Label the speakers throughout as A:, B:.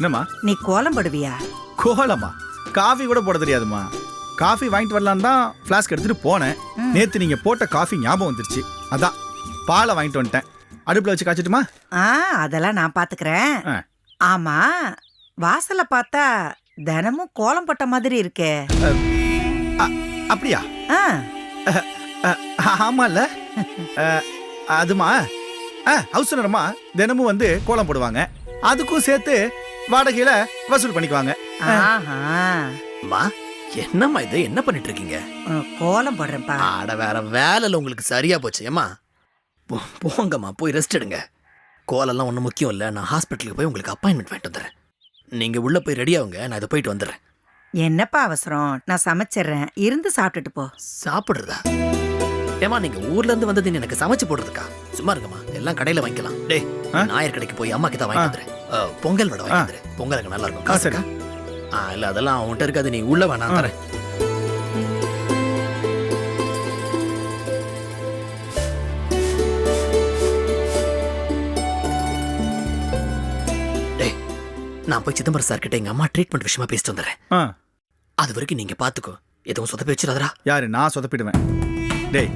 A: என்னம்மா?
B: நீ கோலம் போடுவியா?
A: கோலமா? காஃபி கூட போட தெரியாதும்மா. காஃபி வாங்கிட்டு வரலான்னு தான் ஃப்ளாஸ்க் எடுத்துட்டு போனேன். நேத்து நீங்க போட்ட காஃபி ஞாபகம் வந்துருச்சு. அதான் பாலை வாங்கிட்டு வந்துட்டேன். அடுப்புல வச்சு காய்ச்சிட்டுமா?
B: ஆ அதெல்லாம் நான் பாத்துக்கிறேன்.
A: ஆ.
B: ஆமா வாசல்ல பார்த்தா தினமும் கோலம் போட்ட மாதிரி இருக்கே.
A: அப்படியா?
B: ஆ.
A: அஹ், ஆமால்ல. அஹ், அதுமா? ஹவுஸ் ஓனரம்மா தினமும் வந்து கோலம் போடுவாங்க. அதுக்கும் சேர்த்து வாடகையில வசூல் பண்ணிக்குவாங்க.
B: ஆஹா.
C: அம்மா என்னம்மா இது? என்ன பண்ணிட்டு இருக்கீங்க
B: ம், கோலம் போடுறேன்ப்பா.
C: ஆட வேற வேலையில் உங்களுக்கு சரியா போச்சு. ஏம்மா போ- போங்கம்மா போய் ரெஸ்ட் எடுங்க. கோலெல்லாம் ஒன்றும் முக்கியம் இல்லை. நான் ஹாஸ்பிட்டலுக்கு போய் உங்களுக்கு அப்பாயின்மெண்ட் வாங்கிட்டு வந்துடுறேன். நீங்கள் உள்ளே போய் ரெடி ஆகுங்க. நான் இதை போயிட்டு வந்துடுறேன்.
B: என்னப்பா அவசரம்? நான் சமைச்சிடுறேன். இருந்து சாப்பிட்டுட்டு போ.
C: சாப்பிட்றதா? ஏமா நீங்கள் ஊர்லேருந்து வந்தது எனக்கு சமைச்சு போடுறதுக்கா? சும்மா இருங்கம்மா. எல்லாம் கடையில் வாங்கிக்கலாம். டேய்? நாயர் கடைக்கு போய் அம்மா கிட்ட வாங்கி வந்துடுறேன் பொங்கல் வடை வாங்கி வந்துடுறேன் பொங்கல் அங்கே நல்லா இருக்கும். காசு. இருக்கா? ஆ இல்லை அதெல்லாம் அவன்கிட்ட இருக்காது. நீ உள்ள வேணாம். தரேன். நான் போய் சிதம்பரம் சார் கிட்ட எங்க அம்மா ட்ரீட்மெண்ட் விஷயமா பேசிட்டு வந்துடுறேன்.
A: ஆ,
C: அது வரைக்கும் நீங்க பாத்துக்கோ. எதுவும் சொதப்பி வச்சிடாதடா.
A: யாரு? நான் சொதப்பிடுவேன். டேய்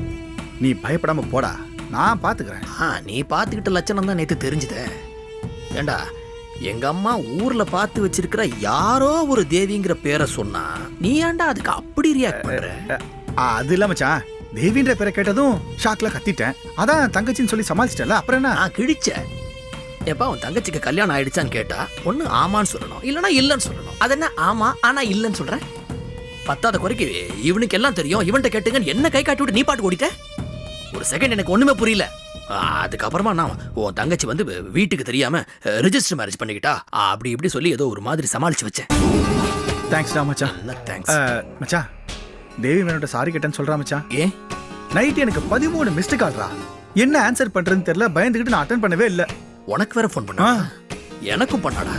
A: நீ பயப்படாம போடா. நான் பாத்துக்கிறேன்.
C: நீ பாத்துக்கிட்ட லட்சணம் தான் நேத்து தெரிஞ்சுதே. ஏண்டா எங்க அம்மா ஊர்ல பார்த்து வச்சிருக்கிற யாரோ ஒரு தேவிங்கிற பேரை சொன்னா நீ ஏன்டா அதுக்கு அப்படி ரியாக்ட் பண்ற?
A: ஆ, அது இல்ல மச்சான். தேவின்ற பேரை கேட்டதும் ஷாக்ல கத்திட்டேன். அதான் தங்கச்சின்னு சொல்லி சமாளிச்சிட்டல அப்புறம் என்ன?
C: நான் கிழிச்ச. எப்பா உன் தங்கச்சிக்கு கல்யாணம் ஆயிடுச்சான்னு கேட்டா ஒண்ணு ஆமான்னு சொல்லணும் இல்லனா இல்லன்னு சொல்லணும். அது என்ன ஆமா ஆனா இல்லன்னு சொல்றேன் பத்தாத குறைக்கு இவனுக்கு எல்லாம் தெரியும் இவன்கிட்ட கேட்டுங்கன்னு என்ன கை காட்டி விட்டு நீ பாட்டு ஓடிட்ட? ஒரு செகண்ட் எனக்கு ஒண்ணுமே புரியல. அதுக்கப்புறமா நான் உன் தங்கச்சி வந்து வீட்டுக்கு தெரியாம ரிஜிஸ்டர் மேரேஜ் பண்ணிக்கிட்டா. ஆ, அப்படி இப்படி சொல்லி ஏதோ ஒரு மாதிரி சமாளிச்சு வச்சேன்.
A: தேங்க்ஸ்டா மச்சான்.
C: தேங்க்ஸ்
A: மச்சான் தேவி வேணுட்ட சாரி கேட்டேன்னு சொல்றா மச்சான்
C: ஏன்?
A: நைட் எனக்கு பதிமூணு மிஸ்டு கால்ரா என்ன ஆன்சர் பண்றதுன்னு தெரியல பயந்துகிட்டு நான் அட்டன் பண்ணவே இல்ல.
C: உனக்கு வேற ஃபோன் பண்ணா? எனக்கும் பண்ணாடா.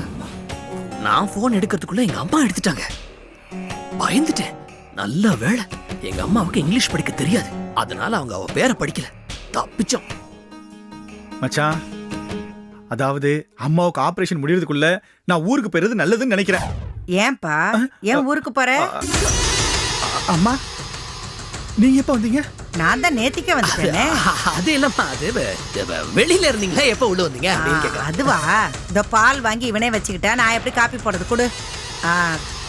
C: நான் ஃபோன் எடுக்கிறதுக்குள்ள எங்க அம்மா எடுத்துட்டாங்க. பயந்துட்டேன். நல்ல வேளை எங்க அம்மாவுக்கு இங்கிலீஷ் படிக்க தெரியாது. அதனால அவங்க அவ பேரை படிக்கல. தப்பிச்சோம்
A: மச்சான் அதாவது அம்மாவுக்கு ஆபரேஷன் முடியறதுக்குள்ள நான் ஊருக்கு போயிறது நல்லதுன்னு நினைக்கிறேன்.
B: ஏன்பா? ஏன் ஊருக்கு போற?
A: அம்மா நீங்க எப்ப வந்தீங்க?
B: நான் தான் நேத்திக்கே வந்துட்டேனே.
C: அது இல்லம்மா அது வெளியில இருந்தீங்களா? எப்ப உள்ள வந்தீங்க
B: அதுவா? இந்த பால் வாங்கி இவனே வச்சுக்கிட்டா நான் எப்படி காப்பி போடுறது கொடு.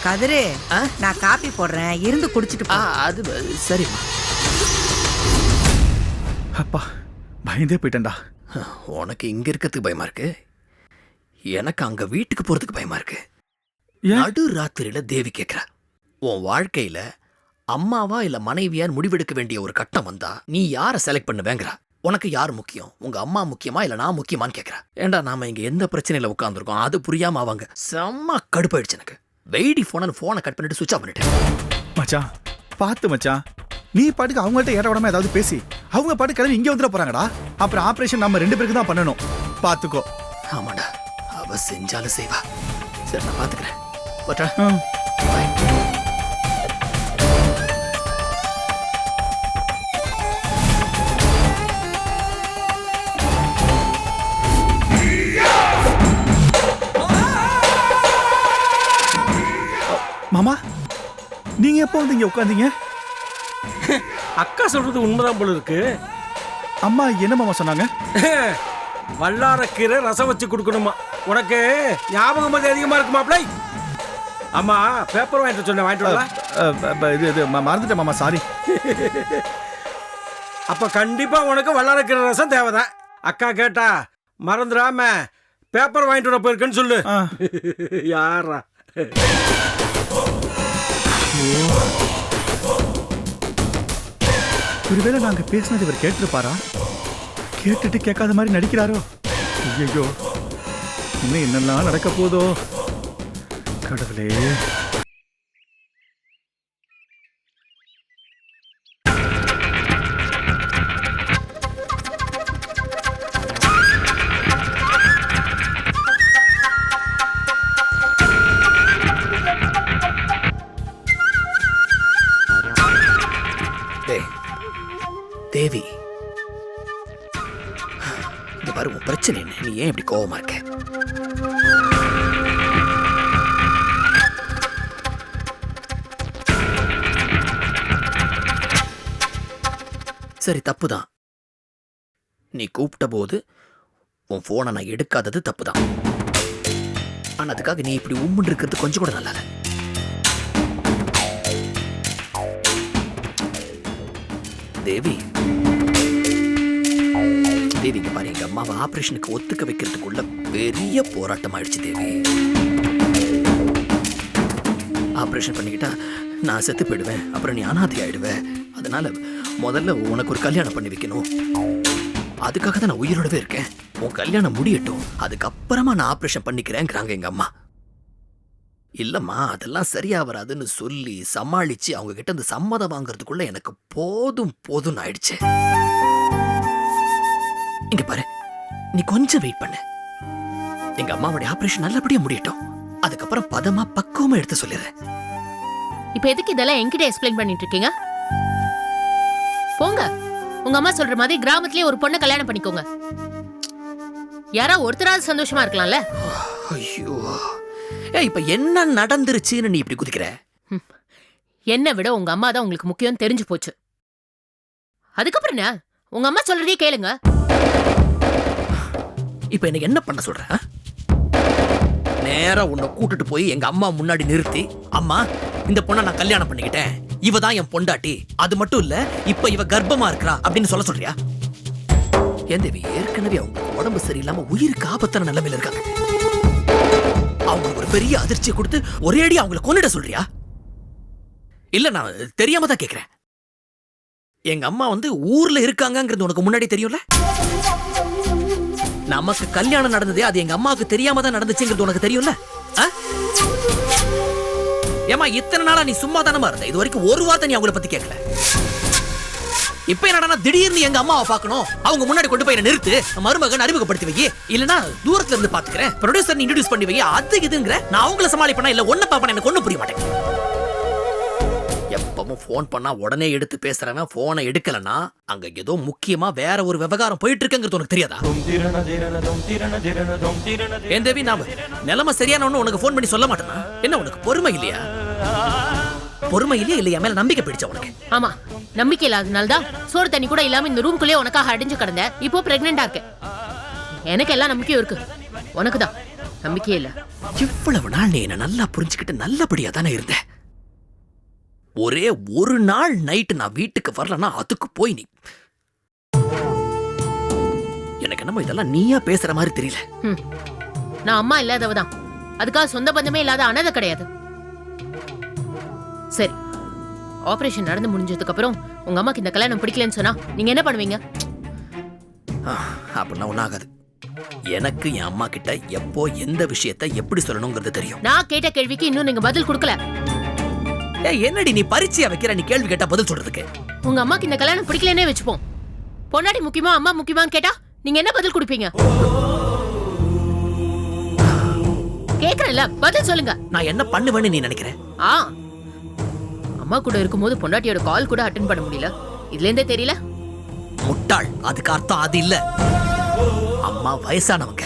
B: கதிரு
C: ஆ?
B: நான் காப்பி போடுறேன். இருந்து குடிச்சிட்டு
C: அது சரிம்மா.
A: அப்பா பயந்தே போயிட்டேன்டா.
C: உனக்கு இங்க இருக்கிறதுக்கு பயமா இருக்கு? எனக்கு அங்க வீட்டுக்கு போறதுக்கு பயமா இருக்கு. நடு ராத்திரியில தேவி கேக்குறா உன் வாழ்க்கையில அம்மாவா இல்ல மனைவியார் முடிவெடுக்க வேண்டிய ஒரு கட்டம் வந்தா நீ யாரை செலக்ட் பண்ணுவேங்கிறா? உனக்கு யார் முக்கியம்? உங்க அம்மா முக்கியமா இல்ல நான் முக்கியமான்னு கேக்குறா. ஏண்டா நாம இங்க எந்த பிரச்சனையில உட்காந்துருக்கோம் அது புரியாம அவங்க செம்ம கடுப்பாயிடுச்சு எனக்கு. வெயிடி போன போனை கட் பண்ணிட்டு சுவிச் ஆஃப் பண்ணிட்டேன்.
A: மச்சான் பார்த்து மச்சான். நீ பாட்டுக்கு அவங்கள்ட்ட ஏற விடாம ஏதாவது பேசி அவங்க பாட்டு கிளம்பி இங்க வந்துட போறாங்கடா. அப்புறம் ஆபரேஷன் நம்ம ரெண்டு பேருக்கு தான் பண்ணணும். பாத்துக்கோ.
C: ஆமாடா அவ செஞ்சாலும் செய்வா. சரி நான்
A: ம். மாமா நீங்க எப்போ வந்து இங்க உட்காந்தீங்க?
D: அக்கா சொல்றது உண்மைதான் போல இருக்கு.
A: அம்மா என்ன மாமா சொன்னாங்க?
D: வல்லாரக்கீரை ரசம் வச்சு கொடுக்கணுமா? உனக்கு ஞாபகம் மதி அதிகமா இருக்குமா பிள்ளை ஆமா பேப்பர் வாங்கிட்டு சொன்னேன் வாங்கிட்டு வரலாம்
A: இது இது ம- மறந்துட்டேன் மாமா சாரி
D: அப்ப கண்டிப்பா உனக்கு வல்லாரக்கீரை ரசம் தேவைதான். அக்கா கேட்டா மறந்துடாம பேப்பர் வாங்கிட்டு வர போயிருக்கேன்னு சொல்லு. யாரா?
A: ஒருவேளை நாங்க பேசினது இவர் கேட்டிருப்பாரா? கேட்டுட்டு கேட்காத மாதிரி நடிக்கிறாரோ? ஐயோ இன்னும் என்னெல்லாம் நடக்க போதோ? கடவுளே.
C: உன் பிரச்சனை என்ன நீ ஏன் இப்படி கோவமா இருக்க? சரி தப்புதான். நீ கூப்பிட்ட போது உன் ஃபோனை நான் எடுக்காதது தப்புதான். தான் அதுக்காக நீ இப்படி உம்முன்னு இருக்கிறது கொஞ்சம் கூட நல்லா தேவி தேவி இங்க பாரு எங்க அம்மாவை ஆபரேஷனுக்கு ஒத்துக்க வைக்கிறதுக்குள்ள பெரிய போராட்டம் ஆயிடுச்சு தேவி. ஆபரேஷன் பண்ணிக்கிட்டா நான் செத்து போயிடுவேன் அப்புறம் நீ அனாதை ஆயிடுவேன் அதனால முதல்ல உனக்கு ஒரு கல்யாணம் பண்ணி வைக்கணும். அதுக்காக தான் நான் உயிரோடவே இருக்கேன். உன் கல்யாணம் முடியட்டும் அதுக்கப்புறமா நான் ஆப்ரேஷன் பண்ணிக்கிறேங்கிறாங்க எங்க அம்மா. இல்லம்மா அதெல்லாம் சரியா வராதுன்னு சொல்லி சமாளிச்சு அவங்க கிட்ட அந்த சம்மதம் வாங்குறதுக்குள்ள எனக்கு போதும் போதும்னு ஆயிடுச்சு. இங்க பாரு. நீ கொஞ்சம் வெயிட் பண்ணு. எங்க அம்மாவுடைய ஆபரேஷன் நல்லபடியா முடியட்டும். அதுக்கப்புறம் பதமா பக்குவமா எடுத்து சொல்லிடுறேன்.
E: இப்ப எதுக்கு இதெல்லாம் என்கிட்ட எக்ஸ்பிளைன் பண்ணிட்டு இருக்கீங்க? போங்க. உங்க அம்மா சொல்ற மாதிரி கிராமத்திலேயே ஒரு பொண்ணை கல்யாணம் பண்ணிக்கோங்க. யாரா ஒருத்தராவது சந்தோஷமா இருக்கலாம்ல?
C: ஐயோ. ஏ இப்ப என்ன நடந்துருச்சுன்னு நீ இப்படி குதிக்கிற?
E: என்னை விட உங்க அம்மா தான் உங்களுக்கு முக்கியம் தெரிஞ்சு போச்சு. அதுக்கப்புறம் என்ன? உங்க அம்மா சொல்றதே கேளுங்க.
C: இப்போ எனக்கு என்ன பண்ண சொல்ற நேராக உன்னை கூட்டிட்டு போய் எங்க அம்மா முன்னாடி நிறுத்தி அம்மா இந்த பொண்ணை நான் கல்யாணம் பண்ணிக்கிட்டேன். இவ தான் என் பொண்டாட்டி. அது மட்டும் இல்ல இப்ப இவ கர்ப்பமா இருக்கிறா அப்படின்னு சொல்ல சொல்றியா? ஏன் தேவி ஏற்கனவே அவங்க உடம்பு சரியில்லாம உயிருக்கு ஆபத்தான நிலைமையில இருக்காங்க. அவங்களுக்கு ஒரு பெரிய அதிர்ச்சியை கொடுத்து ஒரே அடி அவங்கள கொன்னிட சொல்றியா? இல்ல நான் தெரியாம தான் கேக்குறேன். எங்க அம்மா வந்து ஊர்ல இருக்காங்கங்கிறது உனக்கு முன்னாடி தெரியும்ல? நமக்கு கல்யாணம் நடந்தது அது எங்க அம்மாவுக்கு தெரியாம தான் நடந்துச்சுங்கிறது உனக்கு தெரியும்ல? ஏமா ஏம்மா இத்தனை நாளா நீ சும்மா தானமா இருந்த? இது வரைக்கும் ஒரு வார்த்தை நீ அவங்கள பத்தி கேட்கல. இப்ப என்னடா திடீர்னு எங்க அம்மாவை பார்க்கணும். அவங்க முன்னாடி கொண்டு போய் நிறுத்து. மருமகன் அறிமுகப்படுத்தி வை. இல்லனா தூரத்துல இருந்து பாத்துக்கிறேன் ப்ரொடியூசர் இன்ட்ரோடியூஸ் பண்ணி வை. அது இதுங்கிற நான் அவங்கள சமாளிப்பேனா? இல்ல ஒன்ன பாப்பேன் எனக்கு ஒண்ணு புரிய மாட்டேன் எப்பவும் ஃபோன் பண்ணா உடனே எடுத்து பேசுறவன் போனை எடுக்கலனா அங்க ஏதோ முக்கியமா வேற ஒரு விவகாரம் போயிட்டு இருக்குங்கிறது உனக்கு தெரியாதா? ஏன் தேவி நாம நிலைமை சரியான ஒண்ணு உனக்கு ஃபோன் பண்ணி சொல்ல மாட்டேனா என்ன உனக்கு பொறுமை இல்லையா? பொறுமை இல்லையா இல்ல என் மேல நம்பிக்கை பிடிச்ச உனக்கு?
E: ஆமா நம்பிக்கை இல்லாதனால தான் சோறு தண்ணி கூட இல்லாம இந்த ரூம்குள்ளே உனக்காக அடைஞ்சு கிடந்தேன் இப்போ பிரெக்னெண்டா இருக்கேன் எனக்கு எல்லா நம்பிக்கையும் இருக்கு. உனக்கு தான் நம்பிக்கையே இல்ல.
C: இவ்வளவு நாள் நீ என்ன நல்லா புரிஞ்சுக்கிட்டு நல்லபடியா தானே இருந்த? ஒரே ஒரு நாள் நைட்டு நான் வீட்டுக்கு வரலன்னா அதுக்கு போய் நீ. எனக்கு என்னமோ இதெல்லாம் நீயா பேசுற மாதிரி தெரியல.
E: ஹம். நான் அம்மா இல்லாதவ தான். அதுக்காக சொந்த பந்தமே இல்லாத அனாதை கிடையாது. சரி. ஆபரேஷன் நடந்து முடிஞ்சதுக்கு அப்புறம் உங்க அம்மாக்கு இந்த கல்யாணம் பிடிக்கலன்னு சொன்னா நீங்க என்ன பண்ணுவீங்க?
C: அப்படிலாம் ஒன்றும் ஆகாது. எனக்கு என் அம்மா கிட்ட எப்போ எந்த விஷயத்த எப்படி சொல்லணுங்கிறது தெரியும்.
E: நான் கேட்ட கேள்விக்கு இன்னும் நீங்க பதில் கொடுக்கல.
C: ஏய் என்னடி நீ பரீட்சையா வைக்கிற? நீ கேள்வி கேட்டா பதில் சொல்றதுக்கு.
E: உங்க அம்மாக்கு இந்த கல்யாணம் பிடிக்கலனே வச்சுப்போம். பொண்டாட்டி முக்கியமா அம்மா முக்கியமான்னு கேட்டா நீங்க என்ன பதில் கொடுப்பீங்க? கேக்குறேன்ல பதில் சொல்லுங்க.
C: நான் என்ன பண்ணுவேன்னு நீ நினைக்கிற?
E: ஆ. அம்மா கூட இருக்கும்போது பொண்டாட்டியோட கால் கூட அட்டன் பண்ண முடியல. இதுல இருந்தே தெரியல.
C: முட்டாள். அதுக்கு அர்த்தம் அது இல்ல. அம்மா வயசானவங்க.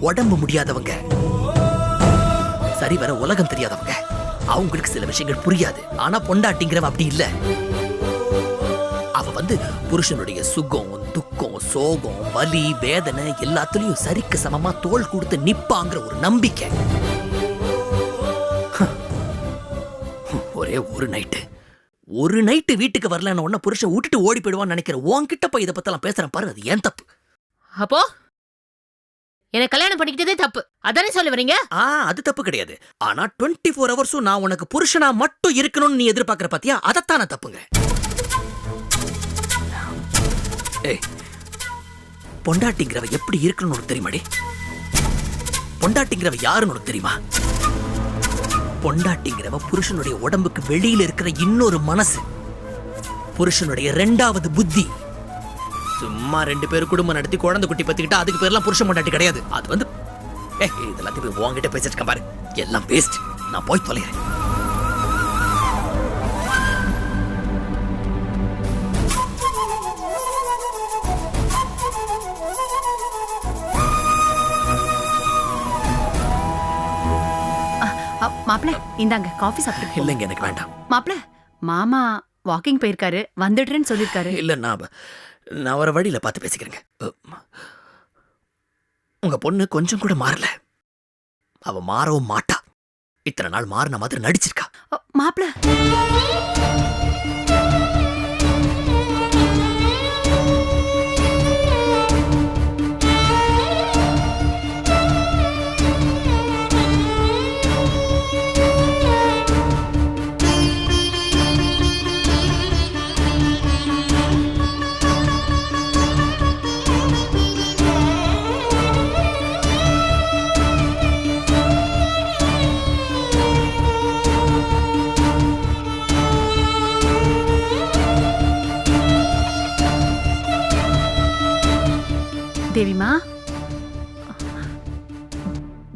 C: உடம்பு முடியாதவங்க. சரி வர உலகம் தெரியாதவங்க. அவங்களுக்கு சில விஷயங்கள் புரியாது. ஆனா பொண்டாட்டிங்கிறவ அப்படி இல்ல. அவ வந்து புருஷனுடைய சுகம் துக்கம் சோகம் வலி வேதனை எல்லாத்துலயும் சரிக்கு சமமா தோள் கொடுத்து நிப்பாங்கிற ஒரு நம்பிக்கை. ஒரே ஒரு நைட்டு ஒரு நைட்டு வீட்டுக்கு வரலன்னு உடனே புருஷன் விட்டுட்டு ஓடி போயிடுவான்னு நினைக்கிற உன்கிட்ட போய் இதை பத்தெல்லாம் பேசுறேன் பாரு அது ஏன் தப்பு?
E: அப்போ? என்ன கல்யாணம் பண்ணிக்கிட்டதே தப்பு. அதானே சொல்ல வரீங்க
C: ஆ அது தப்பு கிடையாது. ஆனா டுவெண்ட்டி ஃபோர் ஹவர்ஸும் நான் உனக்கு புருஷனா மட்டும் இருக்கணும்னு நீ எதிர்பார்க்கற பாத்தியா? அதைத்தான தப்புங்க. ஏய் பொண்டாட்டிங்கிறவ எப்படி இருக்கணும்னு உனக்கு தெரியுமாடி? பொண்டாட்டிங்கிறவ யாருன்னு உனக்கு தெரியுமா? பொண்டாட்டிங்கிறவ புருஷனுடைய உடம்புக்கு வெளியில இருக்கிற இன்னொரு மனசு. புருஷனுடைய ரெண்டாவது புத்தி. சும்மா ரெண்டு பேரும் குடும்பம் நடத்தி குழந்தை குட்டி பத்திக்கிட்டா அதுக்கு பேர்லாம் புருஷன் பொண்டாட்டி கிடையாது. அது வந்து ஏய் இதெல்லாத்தையும் போய் உன்கிட்ட பேசிட்டு பாரு. எல்லாம் வேஸ்ட் நான் போய் தொலைகிறேன்.
F: மாப்பிள்ள இந்தாங்க காஃபி சாப்பிட்டு
C: இல்லைங்க எனக்கு வேண்டாம்.
F: மாப்பிள்ள மாமா வாக்கிங் போயிருக்காரு வந்துடுறேன்னு சொல்லிருக்காரு
C: இல்ல நான் நான் வர வழியில் பார்த்து பேசிக்கிறேங்க. உங்கள் பொண்ணு கொஞ்சம் கூட மாறல. அவள் மாறவும் மாட்டா. இத்தனை நாள் மாறின மாதிரி நடிச்சிருக்கா.
F: மாப்பிள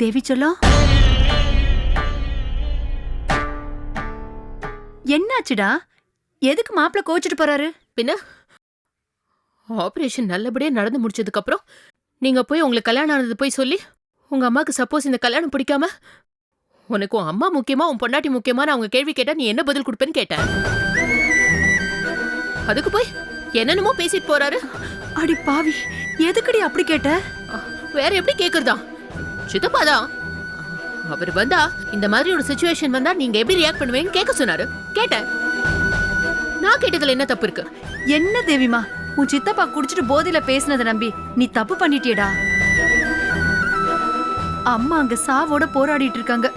F: தேவி சொல்லும் என்னாச்சுடா? எதுக்கு மாப்பிள கோச்சிட்டு போறாரு?
E: பின்ன? ஆபரேஷன் நல்லபடியா நடந்து முடிச்சதுக்கு அப்புறம் நீங்க போய் உங்களுக்கு கல்யாணம் ஆனது போய் சொல்லி உங்க அம்மாக்கு சப்போஸ் இந்த கல்யாணம் பிடிக்காம உனக்கு உன் அம்மா முக்கியமா உன் பொண்டாட்டி முக்கியமான அவங்க கேள்வி கேட்டா நீ என்ன பதில் கொடுப்பேன்னு கேட்டேன் அதுக்கு போய் என்னென்னமோ பேசிட்டு போறாரு.
F: அடி பாவி எதுக்குடி அப்படி கேட்ட?
E: வேற எப்படி கேக்குறதா? சித்தப்பாதான் அவர் வந்தா இந்த மாதிரி ஒரு சுச்சுவேஷன் வந்தா நீங்க எப்படி ரியாக்ட் பண்ணுவீங்கன்னு கேட்க சொன்னாரு. கேட்டேன். நான் கேட்டதுல என்ன தப்பு இருக்கு?
F: என்ன தேவிமா உன் சித்தப்பா குடிச்சிட்டு போதையில பேசினதை நம்பி நீ தப்பு பண்ணிட்டியடா? அம்மா அங்க சாவோட போராடிட்டு இருக்காங்க.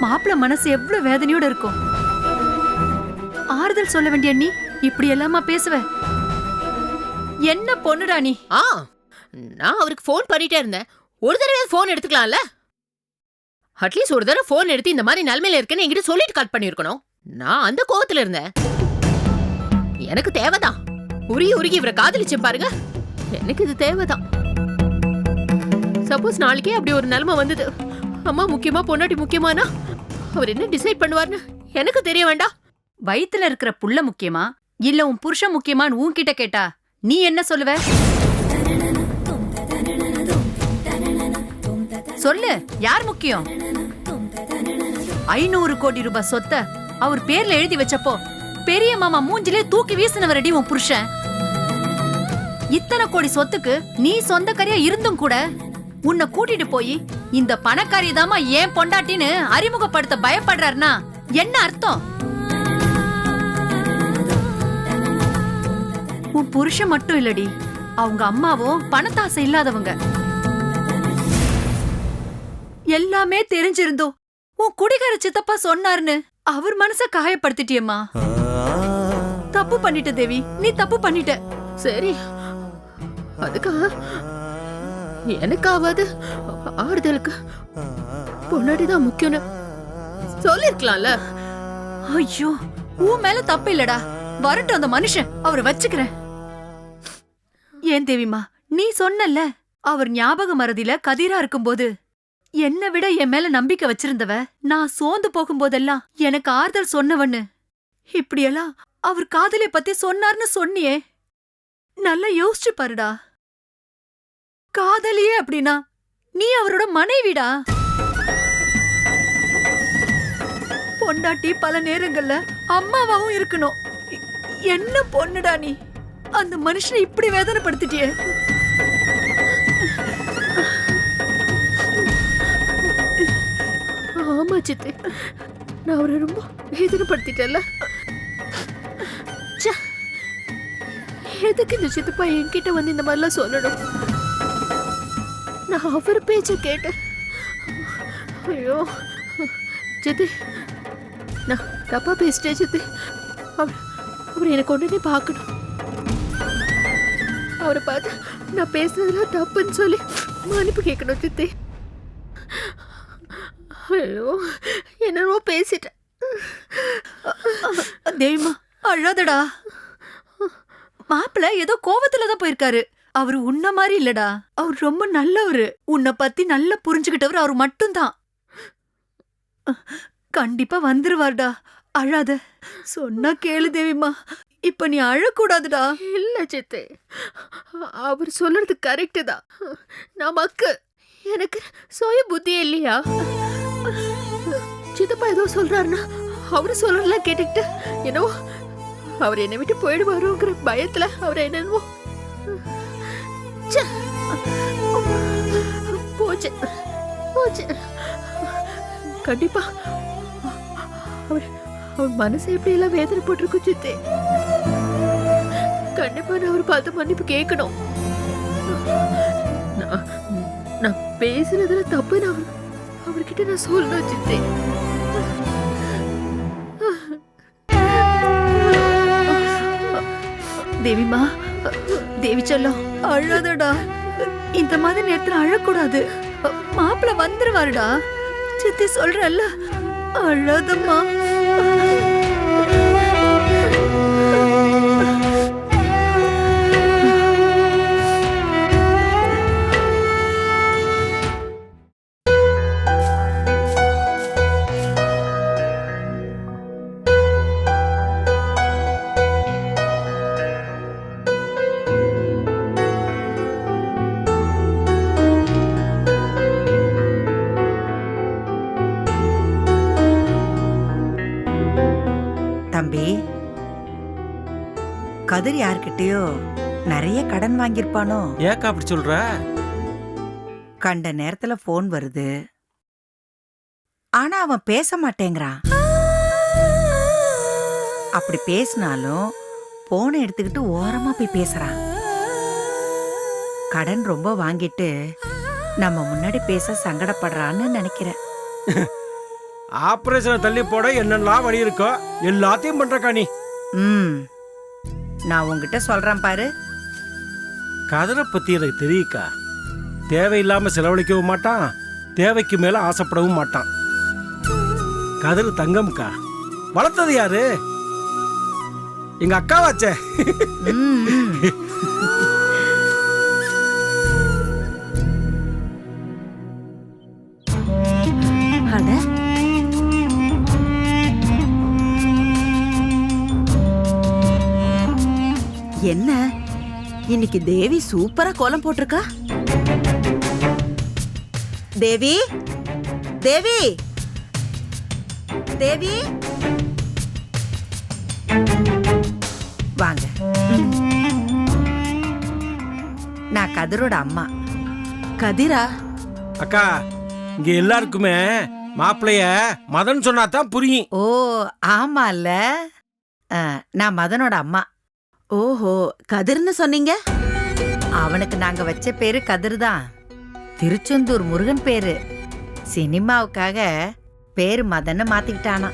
F: மாப்பிள மனசு எவ்வளவு வேதனையோட இருக்கும். ஆறுதல் சொல்ல வேண்டிய நீ இப்படி எல்லாமா பேசுவ? என்ன பொண்ணுடா நீ?
E: ஆ நான் அவருக்கு ஃபோன் பண்ணிட்டே இருந்தேன். ஒரு தடவை ஃபோன் எடுத்துக்கலாம்ல? அட்லீஸ்ட் ஒரு தடவை ஃபோன் எடுத்து இந்த மாதிரி நிலைமையில இருக்கேன்னு என்கிட்ட சொல்லிட்டு கட் பண்ணியிருக்கணும். நான் அந்த கோவத்துல இருந்தேன். எனக்கு தேவைதான். உருகி உருகி இவரை காதலிச்சேன் பாருங்க. எனக்கு இது தேவைதான். சப்போஸ் நாளைக்கே அப்படி ஒரு நிலைமை வந்தது. அம்மா முக்கியமா பொண்டாட்டி முக்கியமானா? அவர் என்ன டிசைட் பண்ணுவார்னு எனக்கு தெரிய வேண்டாம்.
F: வயித்துல இருக்கிற புள்ள முக்கியமா? இல்ல உன் புருஷன் முக்கியமான்னு உன்கிட்ட கேட்டா நீ என்ன சொல்லுவ? சொல்லு யார் முக்கியம்? ஐநூறு கோடி ரூபாய் சொத்த அவர் பேர்ல எழுதி வச்சப்போ பெரிய மாமா மூஞ்சிலே தூக்கி வீசினவரடி உன் புருஷன். இத்தனை கோடி சொத்துக்கு நீ சொந்தக்காரியா இருந்தும் கூட உன்னை கூட்டிட்டு போய் இந்த பணக்காரி தாமா ஏன் பொண்டாட்டின்னு அறிமுகப்படுத்த பயப்படுறாருனா என்ன அர்த்தம்? உன் புருஷன் மட்டும் இல்லடி அவங்க அம்மாவும் பணத்தாசை இல்லாதவங்க. எல்லாமே தெரிஞ்சிருந்தோம். உன் குடிகார சித்தப்பா சொன்னாருன்னு அவர் மனச காயப்படுத்திட்டியம்மா. தப்பு பண்ணிட்ட தேவி நீ தப்பு பண்ணிட்ட.
E: சரி. அதுக்காக எனக்காவது ஆறுதலுக்கு பொண்டாட்டி தான் முக்கியம்னு சொல்லிருக்கலாம்ல.
F: ஐயோ உன் மேல தப்பு இல்லடா. வரட்டும் அந்த மனுஷன் அவரை வச்சுக்கிறேன். ஏன் தேவிமா நீ சொன்னல்ல அவர் ஞாபக மறதியில கதிரா இருக்கும்போது என்னை விட என் மேல நம்பிக்கை வச்சிருந்தவ நான் சோர்ந்து போகும்போதெல்லாம் எனக்கு ஆறுதல் சொன்னவன்னு. இப்படியெல்லாம் அவர் காதலை பத்தி சொன்னார்னு சொன்னியே. நல்லா யோசிச்சு பாருடா. காதலியே அப்படின்னா நீ அவரோட மனைவிடா? பொண்டாட்டி பல நேரங்கள்ல அம்மாவாவும் இருக்கணும். என்ன பொண்ணுடா நீ? அந்த மனுஷனை இப்படி வேதனைப்படுத்திட்டியே?
E: ஆமா சித்து. நான் அவரை ரொம்ப வேதனைப்படுத்திட்டேன்ல. எதுக்கு இந்த சித்தப்பா என்கிட்ட வந்து இந்த மாதிரிலாம் சொல்லணும்? நான் அவர் பேச்ச கேட்டேன். ஐயோ. சித்தி நான் தப்பா பேசிட்டேன் சித்தி. அவர் அவர் எனக்கு உடனே பார்க்கணும். அவரை பார்த்து நான் பேசுனதுலாம் தப்புன்னு சொல்லி மன்னிப்பு கேட்கணும் சித்தி. ஐயோ என்னவோ பேசிட்டேன்
F: தேவிமா அழாதடா மாப்பிள்ள ஏதோ கோவத்துல தான் போயிருக்காரு அவரு உன்ன மாதிரி இல்லடா அவர் ரொம்ப நல்லவரு உன்னை பத்தி நல்லா புரிஞ்சுக்கிட்டவர் அவர் மட்டும்தான் கண்டிப்பா வந்துருவார்டா அழாத சொன்னா கேளு தேவிமா இப்ப நீ அழக்கூடாதுடா
E: இல்ல சித்து அவர் சொல்றது கரெக்டு தான் நமக்கு எனக்கு சுய புத்தி இல்லையா சித்தப்பா ஏதோ சொல்றாருன்னா அவரு சொல்லலாம் கேட்டுக்கிட்டு என்னவோ அவர் என்னை விட்டு போயிடுவாரோங்கிற பயத்துல அவர் என்னென்னவோ போச்சு. போச்சு. கண்டிப்பா. அவர் அவர் மனசு எப்படி எல்லாம் வேதனை போட்டிருக்கும் சித்தி. கண்டிப்பா நான் அவர் பார்த்து மன்னிப்பு கேட்கணும். நான் நான் பேசுனதுல தப்பு நான் அவர்கிட்ட நான் சொல்லணும் சித்தே
F: தேவிமா தேவி செல்லம். அழாதடா. இந்த மாதிரி நேரத்துல அழக்கூடாது. மாப்பிள்ள வந்துருவாருடா. சித்தி சொல்றல்ல அழாதம்மா.
B: கதிர் யார்கிட்டயோ நிறைய கடன் வாங்கியிருப்பானோ?
D: ஏக்கா அப்படி சொல்ற?
B: கண்ட நேரத்துல ஃபோன் வருது. ஆனா அவன் பேச மாட்டேங்கிறான். அப்படி பேசினாலும் போனை எடுத்துக்கிட்டு ஓரமா போய் பேசுறான். கடன் ரொம்ப வாங்கிட்டு நம்ம முன்னாடி பேச சங்கடப்படுறான்னு நினைக்கிறேன்.
D: ஆபரேஷனை தள்ளி போட என்னெல்லாம் வழி இருக்கோ எல்லாத்தையும் பண்றக்கா நீ.
B: ம். நான் உன்கிட்ட சொல்றேன் பாரு.
D: கதரை பத்தி எனக்கு தெரியுக்கா? தேவையில்லாம செலவழிக்கவும் மாட்டான் தேவைக்கு மேல ஆசைப்படவும் மாட்டான். கதிர் தங்கம்க்கா? வளர்த்தது யாரு? எங்க அக்காவாச்சே.
F: அட
G: என்ன? இன்னைக்கு தேவி சூப்பரா கோலம் போட்டிருக்கா? தேவி? தேவி? தேவி?
B: வாங்க. நான் கதிரோட அம்மா.
G: கதிரா?
D: அக்கா இங்க எல்லாருக்குமே மாப்பிளைய மதன் சொன்னா தான் புரியும்.
B: ஓ ஆமால்ல. ஆ, நான் மதனோட அம்மா.
G: ஓஹோ கதிர்னு சொன்னீங்க?
B: அவனுக்கு நாங்க வச்ச பேரு கதிர் தான் திருச்செந்தூர் முருகன் பேரு. சினிமாவுக்காக பேரு மதன்னு மாத்திக்கிட்டானா.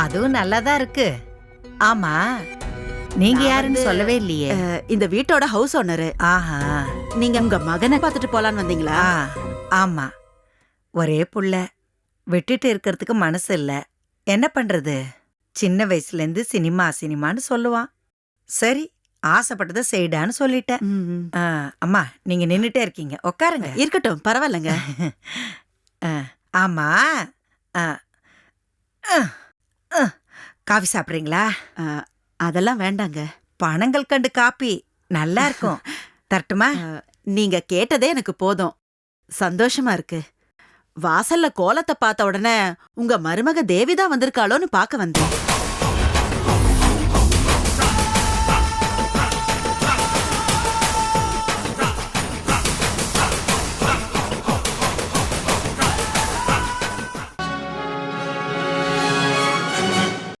B: அதுவும் நல்லாதான் இருக்கு. ஆமா நீங்க யாருன்னு சொல்லவே இல்லையே.
G: இந்த வீட்டோட ஹவுஸ் ஓனரு
B: ஆஹா.
G: நீங்க உங்க மகனை பார்த்துட்டு போலான்னு வந்தீங்களா?
B: ஆமா. ஒரே புள்ள. விட்டுட்டு இருக்கிறதுக்கு மனசு இல்ல. என்ன பண்றது? சின்ன வயசுல இருந்து சினிமா சினிமான்னு சொல்லுவான். சரி ஆசைப்பட்டதை செய்டான்னு சொல்லிட்டேன். அம்மா நீங்க நின்னுட்டே இருக்கீங்க. உட்காருங்க
G: இருக்கட்டும் பரவாயில்லைங்க.
B: ஆமா. காஃபி சாப்பிட்றீங்களா?
G: அதெல்லாம் வேண்டாங்க.
B: பனங்கள் கண்டு காப்பி. நல்லா இருக்கும். தரட்டுமா?
G: நீங்க கேட்டதே எனக்கு போதும். சந்தோஷமா இருக்கு. வாசல்ல கோலத்தை பார்த்த உடனே உங்க மருமக தேவிதா வந்திருக்காளோன்னு பார்க்க வந்தேன்.